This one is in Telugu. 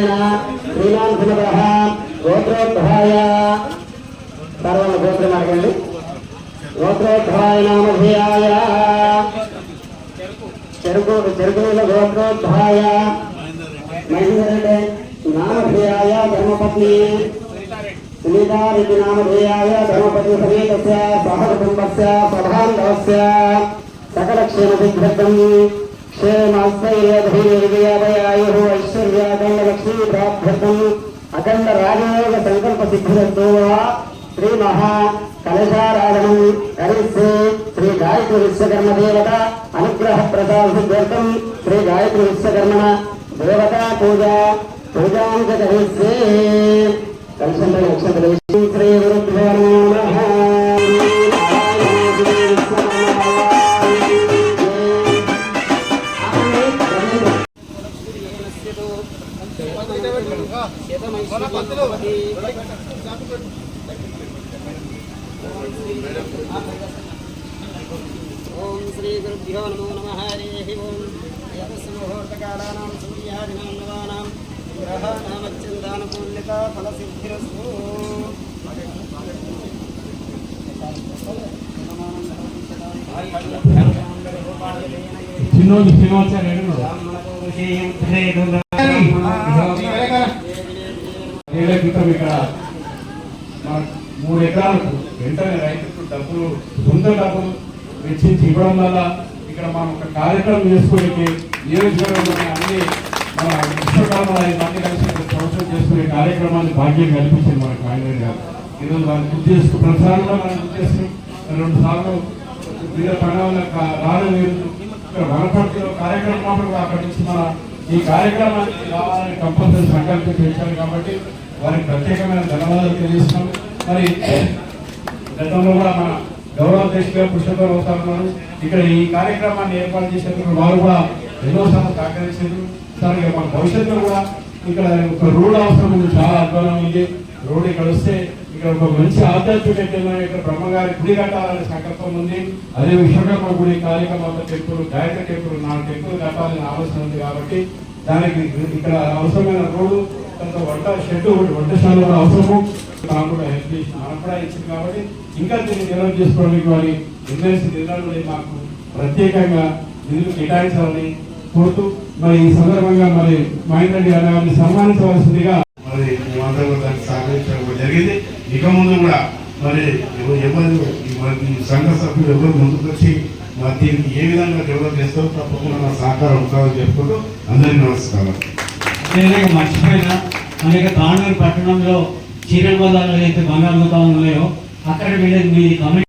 నారాయణ శ్రీమాన్ సులభ గోత్రోద్భాయ తర్వాత గోత్రమాకండి గోత్రోద్భాయ నామధేయాయ. చెరుకు చెరుకుల గోత్రోద్భాయ మహేందరెడ్డి నామధేయాయ ధర్మపత్ని. సునీతారెడ్డి నామధేయాయ ధర్మపతి సమేత సహ కుటుంబస్ సభాంధవస్ సకలక్షేమ సిద్ధ్యర్థం క్షేమాశ్రయధైర్యవిజయాదయాయు ఐశ్వర్యాఖండ లక్ష్మీ అఖండ రాజయోగ సంకల్ప సిద్ధిరతో శ్రీ మహా కలశారాధనం కరిస్తే శ్రీ గాయత్రి విశ్వకర్మ దేవత అనుగ్రహ ప్రసాద సిద్ధ్యర్థం శ్రీ గాయత్రి విశ్వకర్మణ దేవతా పూజ. పూజాం కరిస్తే కలిసంలో శ్రీ గురుభ్యో ఓం శ్రీ గురుభ్యో నమో నమ హరి ఓం యతస్ముహూర్తకాలానాం సూర్యాదినాం నవానాం గ్రహానామత్యందానుకూల్యత ఫలసిద్ధిరస్తు చిన్నోళ్ళు శ్రీనివాసారు ఇక్కడ మూడు ఎకరాలకు వెంటనే రైతులకు డబ్బులు సొంత డబ్బులు వెచ్చించి ఇవ్వడం వల్ల ఇక్కడ మనం ఒక కార్యక్రమం చేసుకోవడానికి నియోజకవర్గంలోని అన్ని మన విశ్వకర్మ అన్ని కలిసి ఒక చేసుకునే కార్యక్రమాన్ని భాగ్యం కల్పించింది మనకు ఆయన గారు. ఈరోజు వాళ్ళు గుర్తు చేసుకుని ప్రతిసారి కూడా మనం గుర్తు చేసుకుని రెండు సార్లు వివిధ పండుగల రాను వనపర్తిలో కార్యక్రమం కూడా అక్కడి నుంచి మన ఈ కార్యక్రమానికి రావాలని కంపల్సరీ సంకల్పం చేశారు కాబట్టి వారికి ప్రత్యేకమైన ధన్యవాదాలు తెలియజేస్తున్నాం. మరి గతంలో కూడా మన గౌరవ దేశంగా పుష్పతో అవుతారు ఇక్కడ ఈ కార్యక్రమాన్ని ఏర్పాటు చేసేందుకు వారు కూడా ఎన్నోసార్లు సహకరించారు. సార్ మన భవిష్యత్తులో కూడా ఇక్కడ ఒక రోడ్ అవసరం ఉంది. చాలా అద్భుతం ఉంది. రోడ్ ఇక్కడ వస్తే ఇక్కడ ఒక మంచి ఆధ్యాత్మిక ఇక్కడ బ్రహ్మగారి గుడి కట్టాలనే సంకల్పం ఉంది. అదే విశ్వకర్మ గుడి కార్యక్రమాల టెంపుల్ గాయక టెంపుల్ నాలుగు టెంపుల్ కట్టాలని ఆలోచన ఉంది కాబట్టి దానికి ఇక్కడ అవసరమైన రోడ్డు తర్వాత వంట షెడ్ ఒకటి వంటశాల కూడా అవసరము. నాకు కూడా హెల్ప్ చేసి మనం కూడా ఇచ్చింది కాబట్టి ఇంకా దీన్ని నిర్వహణ చేసుకోవడానికి వారి ఎమ్మెల్సీ నిర్ణయాలు మాకు ప్రత్యేకంగా నిధులు కేటాయించాలని కోరుతూ మరి ఈ సందర్భంగా మరి మహేంద్ర రెడ్డి గారిని సన్మానించవలసిందిగా మరి మేమంతా దానికి సహకరించడం జరిగింది. ఇక ముందు కూడా మరి ఎవ- ఎవరు ఈ సంఘ సభ్యులు ఎవరు ముందుకు వచ్చి మరి దీనికి ఏ విధంగా డెవలప్ చేస్తారో తప్పకుండా నా సహకారం ఉంటుందని చెప్పుకుంటూ అందరికీ నమస్కారం. అదేవిధంగా మర్చిపోయిన అనేక తాండూరు పట్టణంలో చీరల బజార్లో అయితే బంగారు గోదాములు ఉన్నాయో అక్కడ వీళ్ళకి మీ కమిటీ